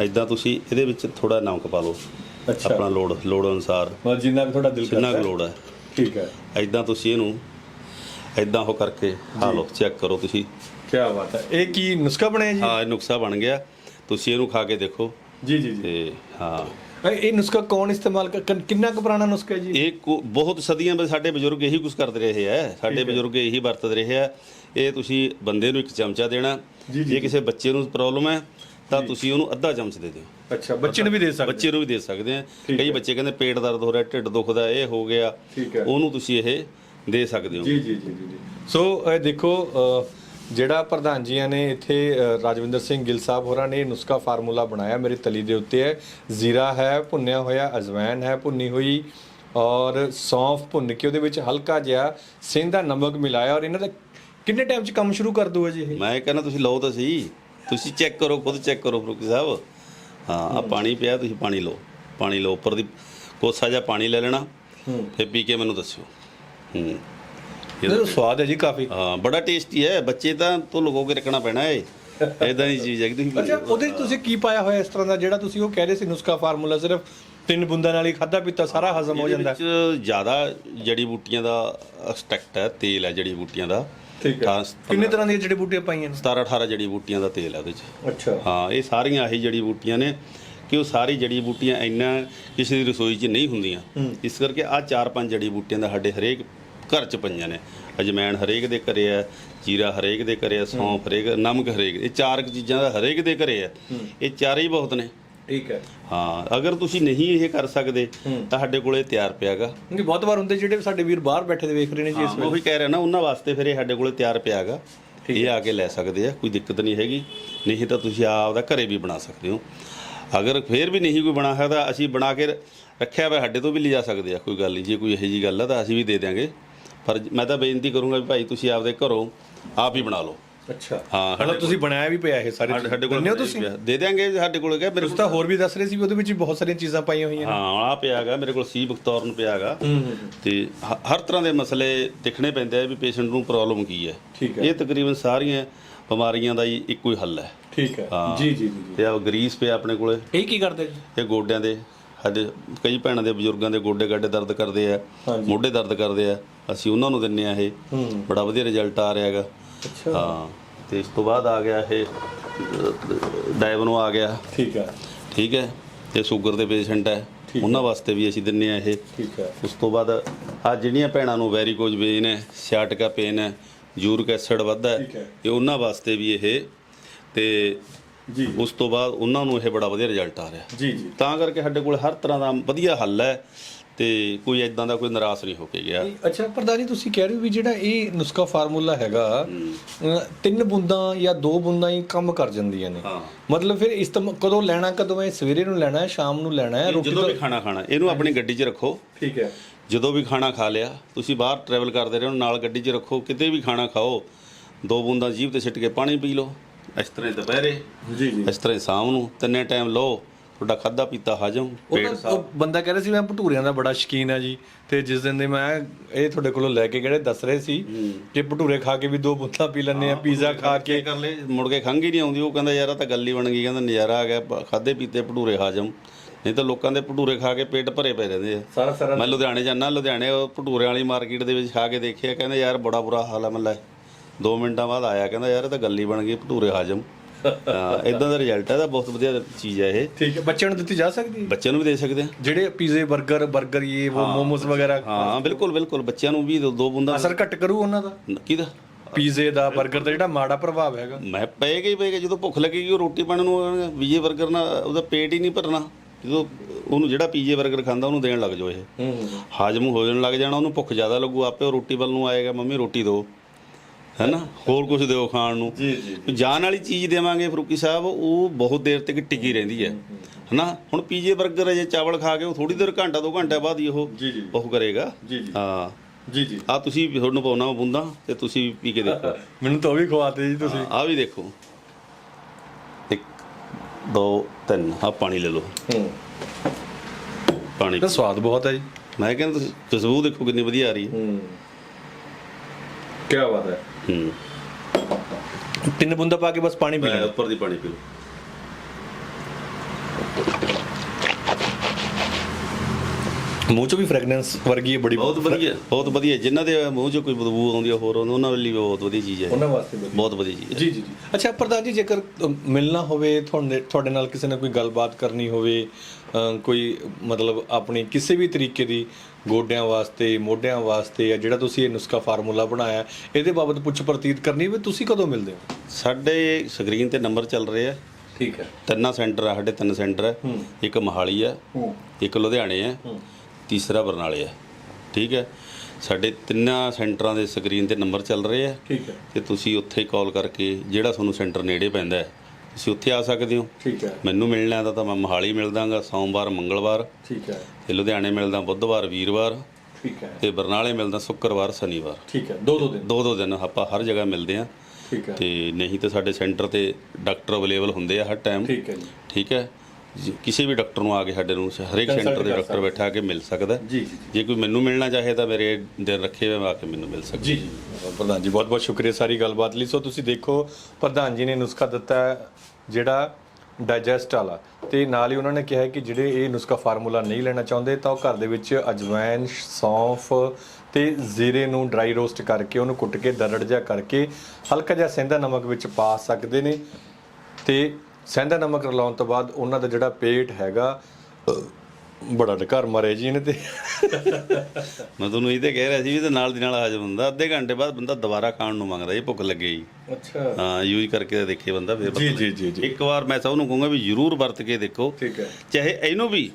ਇਦਾਂ ਤੁਸੀਂ ਇਹਦੇ ਵਿੱਚ ਥੋੜਾ ਨਮਕ ਪਾ ਲਓ। ਅੱਛਾ। ਆਪਣਾ ਲੋੜ ਲੋੜ ਅਨੁਸਾਰ। ਜਿੰਨਾ ਵੀ ਤੁਹਾਡਾ ਦਿਲ ਜਿੰਨਾ ਕਰਦਾ। ਕੁ ਲੋੜ ਹੈ। ਠੀਕ ਹੈ। ਇਦਾਂ ਤੁਸੀਂ ਇਹਨੂੰ ਇਦਾਂ ਉਹ ਕਰਕੇ ਖਾ ਲਓ ਚੈੱਕ ਕਰੋ ਤੁਸੀਂ। ਕੀ ਬਾਤ ਹੈ। ਇਹ ਕੀ ਨੁਸਖਾ ਬਣਿਆ ਜੀ? ਹਾਂ ਇਹ ਨੁਕਸਾ ਬਣ ਗਿਆ। ਤੁਸੀਂ ਇਹਨੂੰ ਖਾ ਕੇ ਦੇਖੋ। ਜੀ ਜੀ ਜੀ। ਤੇ ਹਾਂ। ਇਹ ਨੁਸਖਾ ਕੌਣ ਇਸਤੇਮਾਲ ਕਰ ਕਿੰਨ- ਕਿੰਨਾ ਕੁ ਪੁਰਾਣਾ ਨੁਸਖਾ ਹੈ ਜੀ? ਇਹ ਕੋ- ਬਹੁਤ ਸਦੀਆਂ ਵਿੱਚ ਸਾਡੇ ਬਜ਼ੁਰਗ ਇਹੀ ਕੁਝ ਕਰਦੇ ਰਹੇ ਆ ਸਾਡੇ ਬਜ਼ੁਰਗ ਇਹੀ ਵਰਤਦੇ ਰਹੇ ਆ ਇਹ ਤੁਸੀਂ ਬੰਦੇ ਨੂੰ ਇੱਕ ਚਮਚਾ ਦੇਣਾ। ਜੇ ਕਿਸੇ ਬੱਚੇ ਨੂੰ ਪ੍ਰੋਬਲਮ ਹੈ ਤਾਂ ਤੁਸੀਂ ਉਹਨੂੰ ਅੱਧਾ ਚਮਚ ਦੇ ਦਿਓ। ਅੱਛਾ ਬੱਚੇ ਨੂੰ ਵੀ ਦੇ ਸਕਦੇ। ਬੱਚੇ ਨੂੰ ਵੀ ਦੇ ਸਕਦੇ ਆ। ਕਈ। ਬੱਚੇ ਕਹਿੰਦੇ ਪੇਟ ਦਰਦ ਹੋ ਰਿਹਾ ਢਿੱਡ ਦੁਖਦਾ ਇਹ ਹੋ ਗਿਆ। ਠੀਕ ਹੈ। ਉਹਨੂੰ ਤੁਸੀਂ ਇਹ ਦੇ ਸਕਦੇ ਹੋ। ਜੀ ਜੀ ਜੀ ਜੀ। ਸੋ ਇਹ ਦੇਖੋ ਜਿਹੜਾ ਪ੍ਰਧਾਨ ਜੀਆਂ ਨੇ ਇੱਥੇ ਰਾਜਵਿੰਦਰ ਸਿੰਘ ਗਿੱਲ ਸਾਹਿਬ ਹੋਰਾਂ ਨੇ ਇਹ ਨੁਸਖਾ ਫਾਰਮੂਲਾ ਬਣਾਇਆ ਮੇਰੀ ਤਲੀ ਦੇ ਉੱਤੇ ਹੈ। ਜ਼ੀਰਾ ਹੈ ਭੁੰਨਿਆ ਹੋਇਆ ਅਜਵਾਇਨ ਹੈ ਭੁੰਨੀ ਹੋਈ ਔਰ ਸੌਂਫ ਭੁੰਨ ਕੇ ਉਹਦੇ ਵਿੱਚ ਹਲਕਾ ਜਿਹਾ ਸਿੰਧਾ ਨਮਕ ਮਿਲਾਇਆ ਔਰ ਇਹਨਾਂ ਦਾ ਕਿੰਨੇ ਟਾਈਮ 'ਚ ਕੰਮ ਸ਼ੁਰੂ ਕਰ ਦੂਗਾ ਜੀ ਇਹ? ਮੈਂ ਕਹਿੰਦਾ ਤੁਸੀਂ ਲਓ ਤਾਂ ਸਹੀ। ਤੁਸੀਂ ਚੈੱਕ ਕਰੋ ਖੁਦ ਚੈੱਕ ਕਰੋ ਫਰੂਕੀ ਸਾਹਿਬ। ਹਾਂ ਆ ਪਾਣੀ ਪਿਆ ਤੁਸੀਂ ਪਾਣੀ ਲਓ। ਪਾਣੀ ਲਓ ਉੱਪਰ ਦੀ ਕੋਸਾ ਜਿਹਾ ਪਾਣੀ ਲੈ ਲੈਣਾ ਫਿਰ ਪੀ ਕੇ ਮੈਨੂੰ ਦੱਸਿਓ। ਹੂੰ। ਇਹਦਾ ਸਵਾਦ ਹੈ ਜੀ ਕਾਫੀ। ਹਾਂ ਬੜਾ ਟੇਸਟੀ ਹੈ। ਬੱਚੇ ਤਾਂ ਤੋਂ ਲਗੋ ਕੇ ਰੱਖਣਾ ਪੈਣਾ ਏ। ਇਦਾਂ ਦੀ ਚੀਜ਼ ਹੈ ਕਿ ਤੁਸੀਂ ਅੱਛਾ ਉਹਦੇ 'ਚ ਤੁਸੀਂ ਕੀ ਪਾਇਆ ਹੋਇਆ ਇਸ ਤਰ੍ਹਾਂ ਦਾ? ਜਿਹੜਾ ਤੁਸੀਂ ਉਹ ਕਹਿ ਰਹੇ ਸੀ ਨੁਸਖਾ ਫਾਰਮੂਲਾ ਸਿਰਫ ਤਿੰਨ ਬੁੰਦਾਂ ਨਾਲ ਹੀ ਖਾਦਾ ਪੀਤਾ ਸਾਰਾ ਹਜ਼ਮ ਹੋ ਜਾਂਦਾ। ਹੈ। ਵਿੱਚ ਜ਼ਿਆਦਾ ਜੜੀ ਬੂਟੀਆਂ ਦਾ ਐਕਸਟ੍ਰੈਕਟ ਹੈ ਤੇਲ ਹੈ ਜੜੀ ਬੂਟੀਆਂ ਦਾ। ਠੀਕ ਹੈ। ਕਿੰਨੇ ਤਰ੍ਹਾਂ ਦੀਆਂ ਜੜੀ ਬੂਟੀਆਂ ਪਾਈਆਂ ਨੇ? 17 18 ਜੜੀ ਬੂਟੀਆਂ ਦਾ ਤੇਲ ਹੈ ਉਹਦੇ ਵਿੱਚ ਅੱਛਾ। ਹਾਂ ਇਹ ਸਾਰੀਆਂ ਆਹੀ ਜੜੀ ਬੂਟੀਆਂ ਨੇ ਕਿ ਉਹ ਸਾਰੀ ਜੜੀ ਬੂਟੀਆਂ ਇੰਨਾ ਕਿਸੇ ਦੀ ਰਸੋਈ 'ਚ ਨਹੀਂ ਹੁੰਦੀਆਂ। ਇਸ ਕਰਕੇ ਆ ਚਾਰ ਪੰਜ ਜੜੀ ਬੂਟੀਆਂ ਦਾ ਸਾਡੇ ਹਰੇਕ ਘਰ 'ਚ ਪਈਆਂ ਨੇ। ਅਜਮੈਨ ਹਰੇਕ ਦੇ ਘਰੇ ਹੈ ਜੀਰਾ ਹਰੇਕ ਦੇ ਘਰੇ ਹੈ ਸੌਂਫ ਹਰੇਕ ਨਮਕ ਹਰੇਕ ਇਹ ਚਾਰ ਕੁ ਚੀਜ਼ਾਂ ਦਾ ਹਰੇਕ ਦੇ ਘਰੇ ਹੈ। ਇਹ ਚਾਰੇ ਹੀ ਬਹੁਤ ਨੇ। ਠੀਕ ਹੈ। ਹਾਂ ਅਗਰ ਤੁਸੀਂ ਨਹੀਂ ਇਹ ਕਰ ਸਕਦੇ ਤਾਂ ਸਾਡੇ ਕੋਲੇ ਤਿਆਰ ਪਿਆਗਾ। ਕਿਉਂਕਿ ਬਹੁਤ ਵਾਰ ਹੁੰਦੇ ਜਿਹੜੇ ਸਾਡੇ ਵੀਰ ਬਾਹਰ ਬੈਠੇ ਦੇ ਵੇਖ ਰਹੇ ਨੇ ਜੀ ਇਸ ਉਹ ਵੀ ਕਹਿ ਰਿਹਾ ਨਾ ਉਹਨਾਂ ਵਾਸਤੇ ਫਿਰ ਇਹ ਸਾਡੇ ਕੋਲੇ ਤਿਆਰ ਪਿਆਗਾ। ਇਹ ਆ ਕੇ ਲੈ ਸਕਦੇ ਆ ਕੋਈ ਦਿੱਕਤ ਨਹੀਂ ਹੈਗੀ। ਨਹੀਂ ਤਾਂ ਤੁਸੀਂ ਆਪਦਾ ਘਰੇ ਵੀ ਬਣਾ ਸਕਦੇ ਹੋ। ਅਗਰ ਫੇਰ ਵੀ ਨਹੀਂ ਕੋਈ ਬਣਾ ਸਕਦਾ ਅਸੀਂ ਬਣਾ ਕੇ ਰੱਖਿਆ ਹੋਇਆ ਸਾਡੇ ਤੋਂ ਵੀ ਲਿਜਾ ਸਕਦੇ ਆ ਕੋਈ ਗੱਲ ਨਹੀਂ। ਜੇ ਕੋਈ ਇਹੋ ਜੀ ਗੱਲ ਆ ਤਾਂ ਅਸੀਂ ਵੀ ਦੇ ਦਿਆਂਗੇ। ਪਰ ਮੈਂ ਤਾਂ ਬੇਨਤੀ ਕਰੂੰਗਾ ਵੀ ਭਾਈ ਤੁਸੀਂ ਆਪਦੇ ਘਰੋਂ ਆਪ ਹੀ ਬਣਾ ਲਓ। ਅੱਛਾ। ਹਾਂ ਮਤਲਬ ਤੁਸੀਂ ਬਣਾਇਆ ਵੀ ਪਿਆ ਇਹ ਸਾਰੇ ਸਾਡੇ ਸਾਡੇ ਕੋਲ ਦਿੰਦੇ ਹੋ ਤੁਸੀਂ? ਦੇ ਦਿਆਂਗੇ ਸਾਡੇ ਕੋਲ ਕਿਹਾ ਮੇਰੇ ਤੁਸੀਂ ਤਾਂ ਹੋਰ ਵੀ ਦੱਸ ਰਹੇ ਸੀ ਵੀ ਉਹਦੇ ਵਿੱਚ ਬਹੁਤ ਸਾਰੀਆਂ ਚੀਜ਼ਾਂ ਪਾਈਆਂ ਹੋਈਆਂ ਹਾਂ ਆ ਪਿਆਗਾ ਮੇਰੇ ਕੋਲ ਸੀ ਬਖਤੌਰਨ ਪਿਆਗਾ। ਤੇ ਹ- ਹਰ ਤਰ੍ਹਾਂ ਦੇ ਮਸਲੇ ਦੇਖਣੇ ਪੈਂਦੇ ਆ ਵੀ ਪੇਸ਼ੈਂਟ ਨੂੰ ਪ੍ਰੋਬਲਮ ਕੀ ਹੈ। ਠੀਕ ਹੈ। ਇਹ ਤਕਰੀਬਨ ਸਾਰੀਆਂ ਬਿਮਾਰੀਆਂ ਦਾ ਹੀ ਇੱਕੋ ਹੀ ਹੱਲ ਹੈ। ਠੀਕ ਹੈ। ਹਾਂ। ਜੀ ਜੀ ਜੀ ਤੇ ਆ ਗਰੀਸ ਪਿਆ ਆਪਣੇ ਕੋਲੇ। ਇਹ ਕੀ ਕਰਦੇ ਜੀ? ਇਹ ਗੋਡਿਆਂ ਦੇ ਸਾਡੇ ਕਈ ਭੈਣਾਂ ਦੇ ਬਜ਼ੁਰਗਾਂ ਦੇ ਗੋਡੇ ਗਾਡੇ ਦਰਦ ਕਰਦੇ ਆ। ਮੋਢੇ ਦਰਦ ਕਰਦੇ ਆ। ਅਸੀਂ ਉਹਨਾਂ ਨੂੰ ਦਿੰਨੇ ਆ ਇਹ। ਬੜਾ ਵਧੀਆ ਰਿਜ਼ਲਟ ਆ ਰਿਹਾ ਹੈਗਾ। ਅੱਛਾ। ਹਾਂ ਤੇ ਇਸ ਤੋਂ ਬਾਅਦ ਆ ਗਿਆ ਇਹ ਡਾਇਬਨੋ ਆ ਗਿਆ। ਠੀਕ ਹੈ। ਠੀਕ ਹੈ ਇਹ ਸ਼ੂਗਰ ਦੇ ਪੇਸ਼ੈਂਟ ਹੈ। ਉਹਨਾਂ ਵਾਸਤੇ ਵੀ ਅਸੀਂ ਦਿੰਨੇ ਆ ਇਹ। ਠੀਕ ਹੈ। ਉਸ ਤੋਂ ਬਾਅਦ ਆ ਜਿਹੜੀਆਂ ਭੈਣਾਂ ਨੂੰ ਵੈਰੀਕੋਜ ਵੇਨ ਹੈ ਸਿਆਟਿਕਾ ਪੇਨ ਹੈ ਯੂਰਿਕ ਐਸਿਡ ਵੱਧਦਾ ਹੈ। ਇਹ ਉਹਨਾਂ ਵਾਸਤੇ ਵੀ ਇਹ ਤੇ ਜੀ। ਉਸ ਤੋਂ ਬਾਅਦ ਉਹਨਾਂ ਨੂੰ ਇਹ ਬੜਾ ਵਧੀਆ ਰਿਜ਼ਲਟ ਆ ਰਿਹਾ। ਜੀ ਜੀ। ਤਾਂ ਕਰਕੇ ਸਾਡੇ ਕੋਲ ਹਰ ਤਰ੍ਹਾਂ ਦਾ ਵਧੀਆ ਹੱਲ ਹੈ। ਤੇ ਕੋਈ ਇਦਾਂ ਦਾ ਕੋਈ ਨਿਰਾਸ਼ ਨਹੀਂ ਹੋ ਕੇ ਗਿਆ। ਅੱਛਾ ਪ੍ਰਧਾਨ ਤੁਸੀਂ ਕਹਿ ਰਹੇ ਹੋ ਵੀ ਜਿਹੜਾ ਇਹ ਨੁਸਖਾ ਫਾਰਮੂਲਾ ਹੈਗਾ ਤਿੰਨ ਬੂੰਦਾਂ ਜਾਂ ਦੋ ਬੂੰਦਾਂ ਹੀ ਕੰਮ ਕਰ ਜਾਂਦੀਆਂ ਨੇ। ਮਤਲਬ ਫਿਰ ਇਸਤੇਮਾਲ ਕਦੋਂ ਲੈਣਾ ਕਦੋਂ ਹੈ ਸਵੇਰੇ ਨੂੰ ਲੈਣਾ ਹੈ ਸ਼ਾਮ ਨੂੰ ਲੈਣਾ ਹੈ ਰੋਟੀ ਜਦੋਂ ਵੀ ਖਾਣਾ ਖਾਣਾ ਇਹਨੂੰ ਆਪਣੀ ਗੱਡੀ 'ਚ ਰੱਖੋ। ਠੀਕ ਹੈ। ਜਦੋਂ ਵੀ ਖਾਣਾ ਖਾ ਲਿਆ ਤੁਸੀਂ ਬਾਹਰ ਟਰੈਵਲ ਕਰਦੇ ਰਹੇ ਨਾਲ ਗੱਡੀ 'ਚ ਰੱਖੋ ਕਿਤੇ ਵੀ ਖਾਣਾ ਖਾਓ ਦੋ ਬੂੰਦਾਂ ਜੀਭ ਤੇ ਸਿੱਟ ਕੇ ਪਾਣੀ ਪੀ ਲਓ ਇਸ ਤਰ੍ਹਾਂ ਦੁਪਹਿਰੇ ਜੀ ਜੀ। ਇਸ ਤਰ੍ਹਾਂ ਸ਼ਾਮ ਨੂੰ ਤਿੰਨੇ ਟਾਈਮ ਲਓ ਤੁਹਾਡਾ ਖਾਦਾ ਪੀਤਾ ਹਜਮ ਉਹ ਪੇਟ ਤਾਂ- ਸਾਫ਼ ਉਹ ਬੰਦਾ ਕਹਿ ਰਿਹਾ ਸੀ ਮੈਂ ਭਟੂਰਿਆਂ ਦਾ ਬੜਾ ਸ਼ੌਕੀਨ ਆ ਜੀ। ਤੇ ਜਿਸ ਦਿਨ ਦੇ ਮੈਂ ਇਹ ਤੁਹਾਡੇ ਕੋਲੋਂ ਲੈ ਕੇ ਕਿਹੜੇ ਦੱਸ ਰਹੇ ਸੀ ਕਿ ਭਟੂਰੇ ਖਾ ਕੇ ਵੀ ਦੋ ਬੁੱਤਾਂ ਪੀ ਲੈਂਦੇ ਆ ਪੀਜ਼ਾ ਖਾ ਕੇ ਕਰ ਲੈ ਮੁੜ ਕੇ ਖੰਘ ਹੀ ਨਹੀਂ ਆਉਂਦੀ। ਉਹ ਕਹਿੰਦਾ ਯਾਰ ਆ ਤਾਂ ਗੱਲ ਹੀ ਬਣ ਗਈ। ਕਹਿੰਦਾ ਨਜ਼ਾਰਾ ਆ ਗਿਆ ਖਾਦੇ ਪੀਤੇ ਭਟੂਰੇ ਹਾਜਮ ਨਹੀਂ ਤਾਂ ਲੋਕਾਂ ਦੇ ਭਟੂਰੇ ਖਾ ਕੇ ਪੇਟ ਭਰੇ ਪਏ ਰਹਿੰਦੇ ਆ। ਸਾਰਾ ਸਾਰਾ ਮੈਂ ਲੁਧਿਆਣੇ ਜਾਂਦਾ ਲੁਧਿਆਣੇ ਉਹ ਭਟੂਰੇ ਵਾਲੀ ਮਾਰਕੀਟ ਦੇ ਵਿੱਚ ਖਾ ਕੇ ਦੇਖਿਆ। ਕਹਿੰਦਾ ਯਾਰ ਬੜਾ ਬੁਰਾ ਹਾਲ ਹੈ ਮੱਲਾ 2 ਮਿੰਟਾਂ ਬਾਅਦ ਆਇਆ। ਕਹਿੰਦਾ ਯਾਰ ਇਹ ਤਾਂ ਗੱਲ ਹੀ ਬਣ ਗਈ ਭਟੂਰੇ ਹਾਜਮ ਹਾਂ ਇਦਾਂ ਦਾ ਰਿਜ਼ਲਟ ਹੈ ਤਾਂ ਬਹੁਤ ਵਧੀਆ ਚੀਜ਼ ਹੈ ਇਹ। ਠੀਕ ਹੈ ਬੱਚਿਆਂ ਨੂੰ ਦਿੱਤੀ ਜਾ ਸਕਦੀ ਹੈ? ਬੱਚਿਆਂ ਨੂੰ ਵੀ ਦੇ ਸਕਦੇ ਆ। ਜਿਹੜੇ ਪੀਜ਼ੇ 버ਗਰ 버ਗਰ ਇਹ ਉਹ ਮੋਮੋਸ ਵਗੈਰਾ ਹਾਂ ਬਿਲਕੁਲ ਬਿਲਕੁਲ ਬੱਚਿਆਂ ਨੂੰ ਵੀ ਦੋ ਬੂੰਦਾਂ ਅਸਰ ਘਟ ਕਰੂ ਉਹਨਾਂ ਦਾ? ਕਿਹਦਾ? ਪੀਜ਼ੇ ਦਾ 버ਗਰ ਦਾ ਜਿਹੜਾ ਮਾੜਾ ਪ੍ਰਭਾਵ ਹੈਗਾ। ਮੈਂ ਪਏਗਾ ਹੀ ਪਏਗਾ ਜਦੋਂ ਭੁੱਖ ਲੱਗੇਗੀ ਉਹ ਰੋਟੀ ਪਾਣ ਨੂੰ ਵੀਜੇ 버ਗਰ ਨਾਲ ਉਹਦਾ ਪੇਟ ਹੀ ਨਹੀਂ ਭਰਨਾ। ਜਦੋਂ ਉਹਨੂੰ ਜਿਹੜਾ ਪੀਜ਼ੇ 버ਗਰ ਖਾਂਦਾ ਉਹਨੂੰ ਦੇਣ ਲੱਗ ਜਾਓ ਇਹ। ਹਾਜ਼ਮ ਹੋ ਜਾਣ ਲੱਗ ਜਾਣਾ ਉਹਨੂੰ ਭੁੱਖ ਜ਼ਿਆਦਾ ਲੱਗੂ ਆਪੇ ਰੋਟੀ ਵੱਲ ਨੂੰ ਆਏਗਾ ਮੰਮੀ ਰੋਟੀ ਦਿਓ ਹੈਨਾ? ਹੋਰ ਕੁਝ ਦਿਓ ਖਾਣ ਨੂੰ। ਜੀ ਜੀ। ਜਾਨ ਵਾਲੀ ਚੀਜ਼ ਦੇਵਾਂਗੇ ਫਰੂਕੀ ਸਾਹਿਬ ਉਹ ਬਹੁਤ ਦੇਰ ਤੱਕ ਟਿਕੀ ਰਹਿੰਦੀ ਹੈ। ਹਨਾ? ਹੁਣ ਪੀਜੇ 버ਗਰ ਜੇ ਚਾਵਲ ਖਾ ਕੇ ਉਹ ਥੋੜੀ ਦੇਰ ਘੰਟਾ ਦੋ ਘੰਟੇ ਬਾਅਦ ਹੀ ਉਹ ਜੀ ਜੀ। ਉਹ ਕਰੇਗਾ। ਜੀ ਜੀ। ਹਾਂ। ਜੀ ਜੀ। ਆ ਤੁਸੀਂ ਵੀ ਤੁਹਾਨੂੰ ਪਾਉਣਾ ਬੂੰਦਾਂ ਤੇ ਤੁਸੀਂ ਪੀ ਕੇ ਦੇਖੋ। ਮੈਨੂੰ ਤਾਂ ਉਹ ਵੀ ਖਵਾਤੇ ਜੀ ਤੁਸੀਂ। ਆ ਵੀ ਦੇਖੋ। ਇੱਕ ਦੋ ਤਿੰਨ ਆ ਪਾਣੀ ਲੈ ਲਓ। ਹੂੰ। ਪਾਣੀ ਤਾਂ ਸਵਾਦ ਬਹੁਤ ਹੈ ਜੀ। ਮੈਂ ਕਹਿੰਦਾ ਤੁਸੀਂ ਖੁਸ਼ਬੂ ਦੇਖੋ ਕਿੰਨੀ ਵਧੀਆ ਆ ਰਹੀ ਹੈ। ਹੂੰ। ਕੀ ਬਾਤ ਹੈ। ਹੂੰ। ਤਿੰਨ ਬੂੰਦਾਂ ਪਾ ਕੇ ਬਸ ਪਾਣੀ ਪੀ ਮੈਂ ਲੈਣਾ ਉੱਪਰ ਦੀ ਪਾਣੀ ਪੀ ਲਓ ਮੂੰਹ ਚੋਂ ਵੀ ਫ੍ਰੈਗਨੈਂਸ ਵਰਗੀ ਹੈ ਬੜੀ ਬਹੁਤ ਵਧੀਆ। ਬਹੁਤ ਵਧੀਆ ਜਿਨ੍ਹਾਂ ਦੇ ਮੂੰਹ 'ਚ ਕੋਈ ਬਦਬੂ ਆਉਂਦੀ ਆ ਹੋਰ ਉਹਨਾਂ ਲਈ ਬਹੁਤ ਵਧੀਆ ਚੀਜ਼ ਹੈ। ਉਹਨਾਂ ਵਾਸਤੇ ਵਧੀਆ। ਬਹੁਤ ਵਧੀਆ ਚੀਜ਼ ਹੈ। ਜੀ ਜੀ ਜੀ। ਅੱਛਾ ਪ੍ਰਧਾਨ ਜੀ ਜੇਕਰ ਅ, ਮਿਲਣਾ ਹੋਵੇ ਤੁਹਾਡੇ ਤੁਹਾਡੇ ਨਾਲ ਕਿਸੇ ਨੇ ਕੋਈ ਗੱਲਬਾਤ ਕਰਨੀ ਹੋਵੇ ਅ, ਕੋਈ ਮਤਲਬ ਆਪਣੀ ਕਿਸੇ ਵੀ ਤਰੀਕੇ ਦੀ ਗੋਡਿਆਂ ਵਾਸਤੇ ਮੋਢਿਆਂ ਵਾਸਤੇ ਜਾਂ ਜਿਹੜਾ ਤੁਸੀਂ ਇਹ ਨੁਸਖਾ ਫਾਰਮੂਲਾ ਬਣਾਇਆ ਇਹਦੇ ਬਾਬਤ ਪੁੱਛ ਪ੍ਰਤੀਤ ਕਰਨੀ ਵੀ ਤੁਸੀਂ ਕਦੋਂ ਮਿਲਦੇ ਹੋ? ਸਾਡੇ ਸਕਰੀਨ ਤੇ ਨੰਬਰ ਚੱਲ ਰਹੇ ਆ। ਠੀਕ ਹੈ। ਤਿੰਨਾਂ ਸੈਂਟਰ ਆ ਸਾਡੇ ਤਿੰਨ ਸੈਂਟਰ ਹੈ। ਇੱਕ ਮਹਾਲੀ ਹੂੰ। ਇੱਕ ਲੁਧਿਆਣੇ ਹੈ। ਤੀਸਰਾ ਬਰਨਾਲੇ ਹੈ ਠੀਕ ਹੈ? ਸਾਡੇ ਤਿੰਨਾਂ ਸੈਂਟਰਾਂ ਦੇ ਸਕਰੀਨ ਤੇ ਨੰਬਰ ਚੱਲ ਰਹੇ ਆ। ਠੀਕ ਹੈ। ਤੇ ਤੁਸੀਂ ਉੱਥੇ ਕਾਲ ਕਰਕੇ ਜਿਹੜਾ ਤੁਹਾਨੂੰ ਸੈਂਟਰ ਨੇੜੇ ਪੈਂਦਾ ਹੈ ਤੁਸੀਂ ਉੱਥੇ ਆ ਸਕਦੇ ਹੋ। ਠੀਕ ਹੈ। ਮੈਨੂੰ ਮਿਲਣਾ ਦਾ ਤਾਂ ਮੈਂ ਮਹਾਲੀ ਮਿਲਦਾਗਾ ਸੋਮਵਾਰ ਮੰਗਲਵਾਰ। ਠੀਕ ਹੈ। ਤੇ ਲੁਧਿਆਣੇ ਮਿਲਦਾ ਬੁੱਧਵਾਰ ਵੀਰਵਾਰ। ਠੀਕ ਹੈ। ਤੇ ਬਰਨਾਲੇ ਮਿਲਦਾ ਸ਼ੁੱਕਰਵਾਰ ਸ਼ਨੀਵਾਰ। ਠੀਕ ਹੈ। ਦੋ ਦੋ ਦਿਨ। ਦੋ ਦੋ ਦਿਨ ਆਪਾਂ ਹਰ ਜਗ੍ਹਾ ਮਿਲਦੇ ਆ ਠੀਕ ਹੈ। ਤੇ ਨਹੀਂ ਤਾਂ ਸਾਡੇ ਸੈਂਟਰ ਤੇ ਡਾਕਟਰ ਅਵੇਲੇਬਲ ਹੁੰਦੇ ਆ ਹਰ ਟਾਈਮ। ਠੀਕ ਹੈ ਜੀ। ਠੀਕ ਹੈ। ਕਿਸੇ ਵੀ ਡਾਕਟਰ ਨੂੰ ਆ ਕੇ ਸਾਡੇ ਨੂੰ ਹਰੇਕ ਸੈਂਟਰ ਦੇ ਡਾਕਟਰ ਬੈਠਾ ਕੇ ਮਿਲ ਸਕਦਾ ਜੀ ਜੀ ਜੇ। ਕੋਈ ਮੈਨੂੰ ਮਿਲਣਾ ਚਾਹੇ ਤਾਂ ਮੇਰੇ ਦਿਨ ਰੱਖੇ ਹੋਏ ਆ ਕੇ ਮੈਨੂੰ ਮਿਲ ਸਕਦਾ ਜੀ ਜੀ। ਪ੍ਰਧਾਨ ਜੀ ਬਹੁਤ ਬਹੁਤ ਸ਼ੁਕਰੀਆ ਸਾਰੀ ਗੱਲਬਾਤ ਲਈ। ਸੋ ਤੁਸੀਂ ਦੇਖੋ ਪ੍ਰਧਾਨ ਜੀ ਨੇ ਨੁਸਖਾ ਦਿੱਤਾ ਹੈ ਜਿਹੜਾ ਡਾਈਜੈਸਟ ਵਾਲਾ। ਤੇ ਨਾਲ ਹੀ ਉਹਨਾਂ ਨੇ ਕਿਹਾ ਹੈ ਕਿ ਜਿਹੜੇ ਇਹ ਨੁਸਖਾ ਫਾਰਮੂਲਾ ਨਹੀਂ ਲੈਣਾ ਚਾਹੁੰਦੇ ਤਾਂ ਉਹ ਘਰ ਦੇ ਵਿੱਚ ਅਜਵਾਇਨ ਸੌਂਫ ਤੇ ਜ਼ੀਰੇ ਨੂੰ ਡਰਾਈ ਰੋਸਟ ਕਰਕੇ ਉਹਨੂੰ ਕੁੱਟ ਕੇ ਦਰੜ ਜਿਹਾ ਕਰਕੇ ਹਲਕਾ ਜਿਹਾ ਸੇਂਦਾ ਨਮਕ ਵਿੱਚ ਪਾ ਸਕਦੇ ਨੇ। ਤੇ ਸੇਂਦਾ ਨਮਕ ਰਲਾਉਣ ਤੋਂ ਬਾਅਦ ਉਹਨਾਂ ਦਾ ਜਿਹੜਾ ਪੇਟ ਹੈਗਾ ਬੜਾ ਢਕਾਰ ਮਾਰੇ ਜੀ ਇਹਨੇ ਤੇ। ਮੈਂ ਤੁਹਾਨੂੰ ਇਹ ਤੇ ਕਹਿ ਰਿਹਾ ਸੀ ਵੀ ਤੇ ਨਾਲ ਦੀ ਨਾਲ ਹਾਜ਼ਮ ਹੁੰਦਾ ਅੱਧੇ ਘੰਟੇ ਬਾਅਦ ਬੰਦਾ ਦੁਬਾਰਾ ਖਾਣ ਨੂੰ ਮੰਗਦਾ ਇਹ ਭੁੱਖ ਲੱਗੇ ਜੀ। ਅੱਛਾ। ਹਾਂ ਯੂਜ਼ ਕਰਕੇ ਦੇਖੇ ਬੰਦਾ ਫਿਰ ਜੀ ਜੀ ਜੀ ਜੀ। ਇੱਕ ਵਾਰ ਮੈਂ ਸਭ ਨੂੰ ਕਹੂੰਗਾ ਵੀ ਜ਼ਰੂਰ ਵਰਤ ਕੇ ਦੇਖੋ। ਠੀਕ ਹੈ। ਚਾਹੇ ਇਹਨੂੰ ਵੀ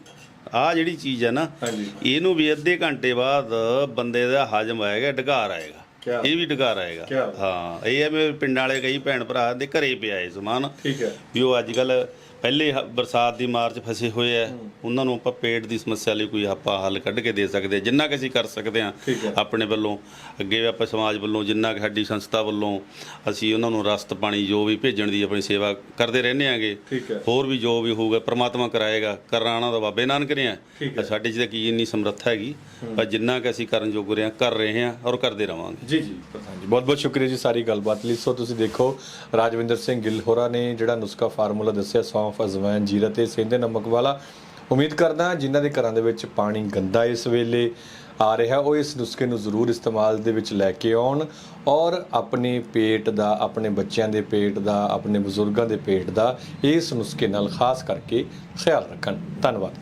ਆਹ ਜਿਹੜੀ ਚੀਜ਼ ਹੈ ਨਾ ਹਾਂਜੀ। ਇਹਨੂੰ ਵੀ ਅੱਧੇ ਘੰਟੇ ਬਾਅਦ ਬੰਦੇ ਦਾ ਹਜਮ ਆਏਗਾ ਡਕਾਰ ਆਏਗਾ। ਕਿਆ? ਇਹ ਵੀ ਡਕਾਰ ਆਏਗਾ ਕਿਆ। ਹਾਂ ਇਹ ਹੈ ਮੇਰੇ ਪਿੰਡਾਂ ਵਾਲੇ ਕਈ ਭੈਣ ਭਰਾ ਦੇ ਘਰੇ ਪਿਆ ਇਹ ਸਮਾਨ ਠੀਕ ਹੈ ਵੀ ਉਹ ਅੱਜ ਕੱਲ ਪਹਿਲੇ ਹ- ਬਰਸਾਤ ਦੀ ਮਾਰ 'ਚ ਫਸੇ ਹੋਏ ਆ। ਉਹਨਾਂ ਨੂੰ ਆਪਾਂ ਪੇਟ ਦੀ ਸਮੱਸਿਆ ਲਈ ਕੋਈ ਆਪਾਂ ਹੱਲ ਕੱਢ ਕੇ ਦੇ ਸਕਦੇ ਹਾਂ ਜਿੰਨਾ ਕਿ ਅਸੀਂ ਕਰ ਸਕਦੇ ਹਾਂ। ਆਪਣੇ ਵੱਲੋਂ ਅੱਗੇ ਆਪਾਂ ਸਮਾਜ ਵੱਲੋਂ ਜਿੰਨਾ ਕਿ ਸਾਡੀ ਸੰਸਥਾ ਵੱਲੋਂ ਅਸੀਂ ਉਹਨਾਂ ਨੂੰ ਰਸਤ ਪਾਣੀ ਜੋ ਵੀ ਭੇਜਣ ਦੀ ਆਪਣੀ ਸੇਵਾ ਕਰਦੇ ਰਹਿੰਦੇ ਆਂਗੇ। ਠੀਕ ਹੈ। ਹੋਰ ਵੀ ਜੋ ਵੀ ਹੋਊਗਾ ਪ੍ਰਮਾਤਮਾ ਕਰਾਏਗਾ। ਕਰਾਣਾ ਤਾਂ ਬਾਬੇ ਨਾਨਕ ਨੇ ਆ। ਸਾਡੇ 'ਚ ਤਾਂ ਕੀ ਇੰਨੀ ਸਮਰੱਥਾ ਹੈਗੀ। ਪਰ ਜਿੰਨਾ ਕਿ ਅਸੀਂ ਕਰਨ ਯੋਗ ਰਹੇ ਹਾਂ ਕਰ ਰਹੇ ਹਾਂ ਔਰ ਕਰਦੇ ਰਵਾਂਗੇ। ਜੀ ਜੀ ਪ੍ਰਧਾਨ ਜੀ। ਬਹੁਤ ਬਹੁਤ ਸ਼ੁਕਰੀਆ ਜੀ ਸਾਰੀ ਗੱਲਬਾਤ ਲਈ। ਸੋ ਤੁਸੀਂ ਦੇਖੋ ਰਾਜਵਿੰਦਰ ਸਿੰਘ ਗਿੱਲ ਹੋਰਾਂ ਨੇ ਜਿਹੜਾ ਨੁਸਖਾ ਫਾਰਮੂਲਾ ਦੱਸਿਆ ਸੌਂਫ ਅਜਵਾਇਨ ਜੀਰਾ ਤੇ ਸੇਂਦੇ ਨਮਕ ਵਾਲਾ। ਉਮੀਦ ਕਰਦਾ ਜਿਨ੍ਹਾਂ ਦੇ ਘਰਾਂ ਦੇ ਵਿੱਚ ਪਾਣੀ ਗੰਦਾ ਇਸ ਵੇਲੇ ਆ ਰਿਹਾ, ਉਹ ਇਸ ਨੁਸਖੇ ਨੂੰ ਜ਼ਰੂਰ ਇਸਤੇਮਾਲ ਦੇ ਵਿੱਚ ਲੈ ਕੇ ਆਉਣ ਔਰ ਆਪਣੇ ਪੇਟ ਦਾ, ਆਪਣੇ ਬੱਚਿਆਂ ਦੇ ਪੇਟ ਦਾ, ਆਪਣੇ ਬਜ਼ੁਰਗਾਂ ਦੇ ਪੇਟ ਦਾ ਇਸ ਨੁਸਖੇ ਨਾਲ ਖਾਸ ਕਰਕੇ ਖਿਆਲ ਰੱਖਣ। ਧੰਨਵਾਦ।